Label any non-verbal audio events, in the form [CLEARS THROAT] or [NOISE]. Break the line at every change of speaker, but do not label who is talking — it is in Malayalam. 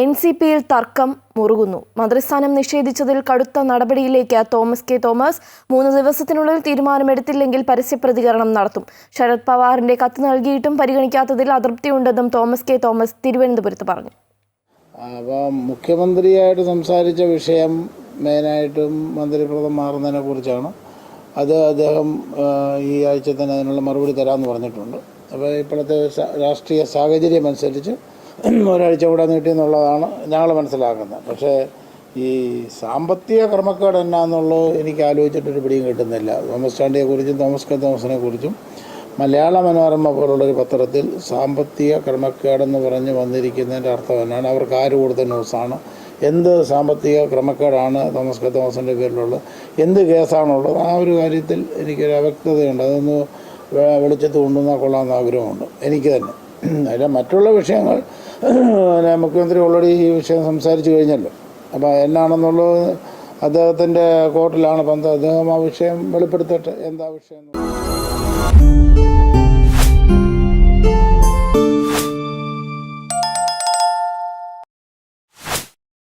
എൻ സി പിയിൽ തർക്കം മുറുകുന്നു. മന്ത്രിസ്ഥാനം നിഷേധിച്ചതിൽ കടുത്ത നടപടിയിലേക്ക് തോമസ് കെ. തോമസ്. മൂന്ന് ദിവസത്തിനുള്ളിൽ തീരുമാനമെടുത്തില്ലെങ്കിൽ പരസ്യ പ്രതികരണം നടത്തും. ശരത് പവാറിന്റെ കത്ത് നൽകിയിട്ടും പരിഗണിക്കാത്തതിൽ അതൃപ്തിയുണ്ടെന്നും തോമസ് കെ. തോമസ് തിരുവനന്തപുരത്ത് പറഞ്ഞു.
അപ്പോൾ മുഖ്യമന്ത്രിയായിട്ട് സംസാരിച്ച വിഷയം മെയിനായിട്ടും മന്ത്രിപ്രദം മാറുന്നതിനെ കുറിച്ചാണ്. അത് അദ്ദേഹം ഈ ആഴ്ച തന്നെ അതിനുള്ള മറുപടി തരാമെന്ന് പറഞ്ഞിട്ടുണ്ട്. അപ്പോൾ ഇപ്പോഴത്തെ രാഷ്ട്രീയ സാഹചര്യം അനുസരിച്ച് ഒരാഴ്ച കൂടെ നീട്ടിയെന്നുള്ളതാണ് ഞങ്ങൾ മനസ്സിലാക്കുന്നത്. പക്ഷേ ഈ സാമ്പത്തിക ക്രമക്കേട് എന്നാന്നുള്ളത് എനിക്ക് ആലോചിച്ചിട്ടൊരു പിടിയും കിട്ടുന്നില്ല. തോമസ് ചാണ്ടിയെ കുറിച്ചും തോമസ് കെ തോമസിനെ കുറിച്ചും മലയാള മനോരമ പോലുള്ളൊരു പത്രത്തിൽ സാമ്പത്തിക ക്രമക്കേടെന്ന് പറഞ്ഞ് വന്നിരിക്കുന്നതിന്റെ അർത്ഥം എന്നാണ്. അവർക്ക് ആര് കൊടുത്ത ന്യൂസാണ്? എന്ത് സാമ്പത്തിക ക്രമക്കേടാണ് തോമസ് കെ തോമസിന്റെ പേരിലുള്ളത്? എന്ത് കേസാണുള്ളത്? ആ ഒരു കാര്യത്തിൽ എനിക്കൊരു അവ്യക്തതയുണ്ട്. അതൊന്ന് വെളിച്ചത്ത് കൊണ്ടുവന്നാൽ കൊള്ളാമെന്ന് ആഗ്രഹമുണ്ട്. എനിക്ക് തന്നെ. [CLEARS THROAT] അതിലെ മറ്റുള്ള വിഷയങ്ങൾ പിന്നെ മുഖ്യമന്ത്രി ഓൾറെഡി ഈ വിഷയം സംസാരിച്ചു കഴിഞ്ഞല്ലോ അപ്പോൾ എന്നാണെന്നുള്ളത് അദ്ദേഹത്തിന്റെ കോർട്ടിലാണ് പന്ത് അദ്ദേഹം ആ വിഷയം വെളിപ്പെടുത്തട്ടെ എന്താ വിഷയം.